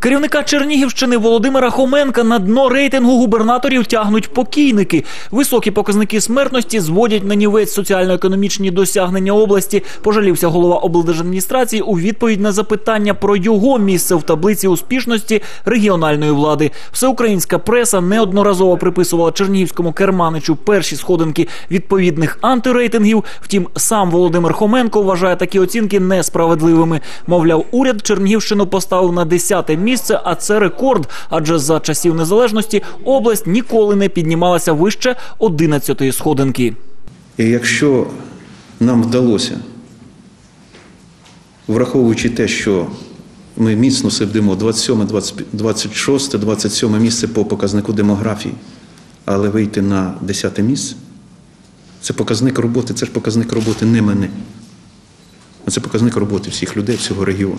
Керівника Чернігівщини Володимира Хоменка на дно рейтингу губернаторів тягнуть покійники. Високі показники смертності зводять на нівець соціально-економічні досягнення області. Пожалівся голова облдержадміністрації у відповідь на запитання про його місце в таблиці успішності регіональної влади. Всеукраїнська преса неодноразово приписувала чернігівському керманичу перші сходинки відповідних антирейтингів. Втім, сам Володимир Хоменко вважає такі оцінки несправедливими. Мовляв, уряд Чернігівщину поставив на 10-те місце, а це рекорд. Адже за часів незалежності область ніколи не піднімалася вище 11-ї сходинки. І якщо нам вдалося, враховуючи те, що ми міцно сидимо 27, 26, 27 місце по показнику демографії, але вийти на 10 місце, це показник роботи, це ж показник роботи не мене. а Це показник роботи всіх людей, всього регіону.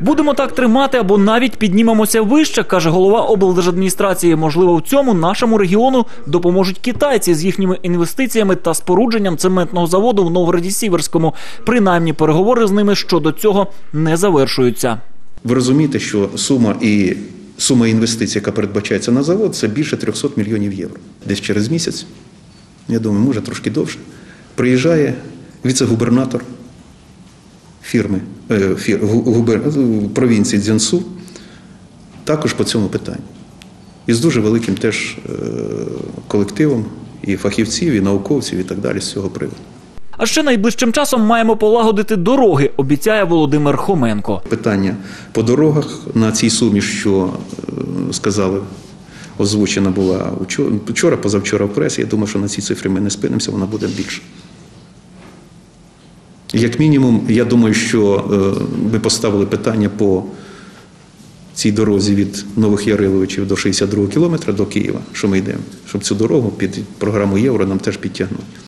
Будемо так тримати або навіть піднімемося вище, каже голова облдержадміністрації. Можливо, в цьому нашому регіону допоможуть китайці з їхніми інвестиціями та спорудженням цементного заводу в Новгороді Сіверському. Принаймні, переговори з ними щодо цього не завершуються. Ви розумієте, що сума і сума інвестицій, яка передбачається на завод, це більше 300 мільйонів євро. Десь через місяць, я думаю, може трошки довше, приїжджає віце-губернатор фірми е, фір, гу- губер, провінції Дзянсу, також по цьому питанню. І з дуже великим теж е, колективом і фахівців, і науковців, і так далі з цього приводу. А ще найближчим часом маємо полагодити дороги, обіцяє Володимир Хоменко. Питання по дорогах на цій сумі, що е, сказали, озвучена була вчора, позавчора в пресі. Я думаю, що на цій цифрі ми не спинимося, вона буде більше. Як мінімум, я думаю, що е, ми поставили питання по цій дорозі від Нових Яриловичів до 62 кілометра до Києва, що ми йдемо, щоб цю дорогу під програму Євро нам теж підтягнути.